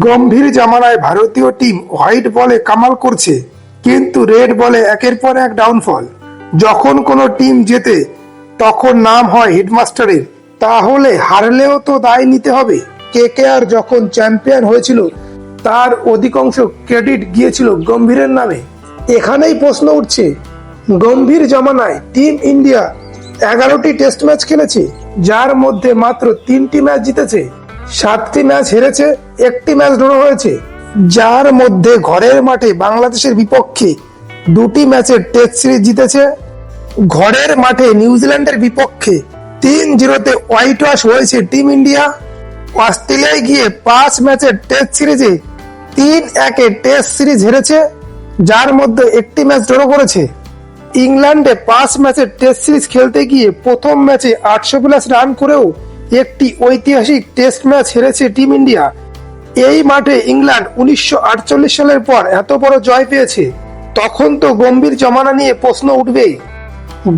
গম্ভীর জামানায় ভারতীয় team white বলে কামাল করছে, কিন্তু রেড বলে একের পর এক ডাউনফল। যখন কোনো টিম জেতে তখন নাম হয় হেডমাস্টারের, তাহলে হারলেও তো দায় নিতে হবে। কে কে আর যখন চ্যাম্পিয়ন হয়েছিল, তার অধিকাংশ ক্রেডিট গিয়েছিল গম্ভীরের নামে। এখানেই প্রশ্ন উঠছে, গম্ভীর জমানায় টিম ইন্ডিয়া এগারোটি টেস্ট ম্যাচ খেলেছে, যার মধ্যে মাত্র তিনটি ম্যাচ জিতেছে। সাতটি ম্যাচ হেরেছে, একটি ম্যাচ ড্র হয়েছে। যার মধ্যে ঘরের মাঠে বাংলাদেশের বিপক্ষে দুটি ম্যাচের টেস্ট সিরিজ জিতেছে। ঘরের মাঠে নিউজিল্যান্ডের বিপক্ষে তিন জিরোতে হোয়াইট ওয়াশ হয়েছে টিম ইন্ডিয়া। অস্ট্রেলিয়ায় গিয়ে পাঁচ ম্যাচের টেস্ট সিরিজে তিন একে টেস্ট সিরিজ হেরেছে, যার মধ্যে একটি ম্যাচ ড্র করেছে। ইংল্যান্ডে পাঁচ ম্যাচের টেস্ট সিরিজ খেলতে গিয়ে প্রথম ম্যাচে আটশো প্লাস রান করেও একটি ঐতিহাসিক টেস্ট ম্যাচ হেরেছে টিম ইন্ডিয়া এই মাঠে ইংল্যান্ড উনিশশো আটচল্লিশ সালের পর এত বড় জয় পেয়েছে, তখন তো গম্ভীর জমানা নিয়ে প্রশ্ন উঠবেই।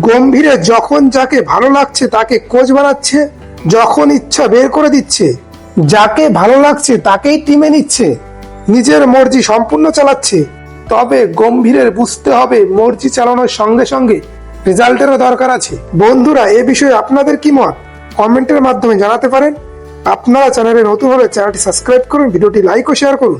গম্ভীরে যখন যাকে ভালো লাগছে তাকে কোচ বানাচ্ছে, যখন ইচ্ছা বের করে দিচ্ছে, যাকে ভালো লাগছে তাকেই টিমে নিচ্ছে, নিজের মর্জি সম্পূর্ণ চালাচ্ছে। তবে গম্ভীরের বুঝতে হবে মর্জি চালানোর সঙ্গে সঙ্গে রেজাল্টেরও দরকার আছে। বন্ধুরা, এ বিষয়ে আপনাদের কি মত? কমেন্টের মাধ্যমে জানাতে পারেন। আপনারা চ্যানেলে নতুন হলে চ্যানেলটি সাবস্ক্রাইব করুন, ভিডিওটি লাইক ও শেয়ার করুন।